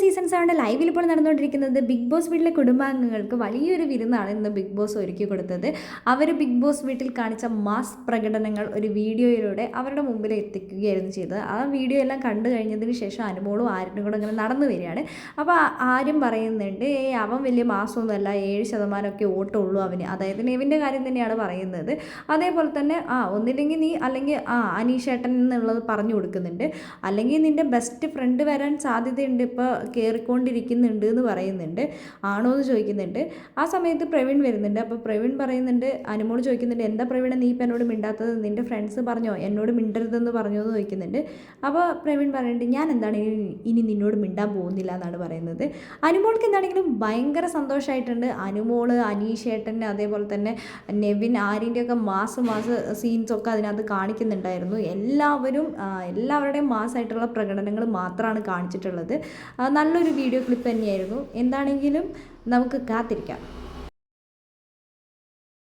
Boss season സെവന്റെ ലൈവിൽ ഇപ്പോൾ നടന്നുകൊണ്ടിരിക്കുന്നത്. ബിഗ് ബോസ് വീട്ടിലെ കുടുംബാംഗങ്ങൾക്ക് വലിയൊരു വിരുന്നാണ് ഇന്ന് ബിഗ് ബോസ് ഒരുക്കി കൊടുത്തത്. അവർ ബിഗ് ബോസ് വീട്ടിൽ കാണിച്ച മാസ് പ്രകടനങ്ങൾ ഒരു വീഡിയോയിലൂടെ അവരുടെ മുമ്പിൽ എത്തിക്കുകയായിരുന്നു ചെയ്തത്. ആ വീഡിയോ എല്ലാം കണ്ടു കഴിഞ്ഞതിന് ശേഷം അനുമോളും ആരും കൂടെ അങ്ങനെ നടന്നു വരികയാണ്. അപ്പോൾ ആരും പറയുന്നുണ്ട് ഏ അവൻ വലിയ മാസമൊന്നുമല്ല ഏഴ് ശതമാനമൊക്കെ ഓട്ടമുള്ളൂ അവന്. അതായത് നെവിന്റെ കാര്യം തന്നെയാണ് പറയുന്നത്. അതേപോലെ തന്നെ ആ ഒന്നില്ലെങ്കിൽ നീ അല്ലെങ്കിൽ ആ അനീഷേട്ടൻ എന്നുള്ളത് പറഞ്ഞു കൊടുക്കുന്നുണ്ട്. അല്ലെങ്കിൽ നിന്റെ ബെസ്റ്റ് ഫ്രണ്ട് വരാൻ സാധ്യതയുണ്ട്. ഇപ്പോൾ കയറിക്കൊണ്ടിരിക്കുന്നുണ്ട് എന്ന് പറയുന്നുണ്ട്. ആണോ എന്ന് ചോദിക്കുന്നുണ്ട്. ആ സമയത്ത് പ്രവീൺ വരുന്നുണ്ട്. അപ്പോൾ പ്രവീൺ പറയുന്നുണ്ട് അനുമോട് ചോദിക്കുന്നുണ്ട് എന്താ പ്രവീണ നീ ഇപ്പം എന്നോട് മിണ്ടാത്തത്? നിന്റെ ഫ്രണ്ട്സ് പറഞ്ഞോ? എന്നോട് മിണ്ടരുതെന്ന് പറഞ്ഞോ? എന്ന് ചോദിക്കുന്നുണ്ട്. അപ്പോൾ പ്രവീൺ പറയുന്നുണ്ട് ഞാൻ എന്താണ് ഇനി നിന്നോട് മിണ്ടാൻ പോകുന്നില്ല എന്നാണ് പറയുന്നത്. അനുമോൾക്ക് എന്താണെങ്കിലും ഭയങ്കര സന്തോഷമായിട്ടുണ്ട് അനുമോൾ അനീഷേട്ടൻ അതേപോലെ തന്നെ നെവിൻ ആര്യന്റെയൊക്കെ മാസം മാസം സീൻസൊക്കെ അതിനകത്ത് കാണിക്കുന്നുണ്ടായിരുന്നു. എല്ലാവരും എല്ലാവരുടെയും മാസമായിട്ടുള്ള പ്രകടനങ്ങൾ മാത്രമാണ് കാണിച്ചിട്ടുള്ളത്. നല്ലൊരു വീഡിയോ ക്ലിപ്പ് തന്നെയായിരുന്നു. എന്താണെങ്കിലും നമുക്ക് കാത്തിരിക്കാം.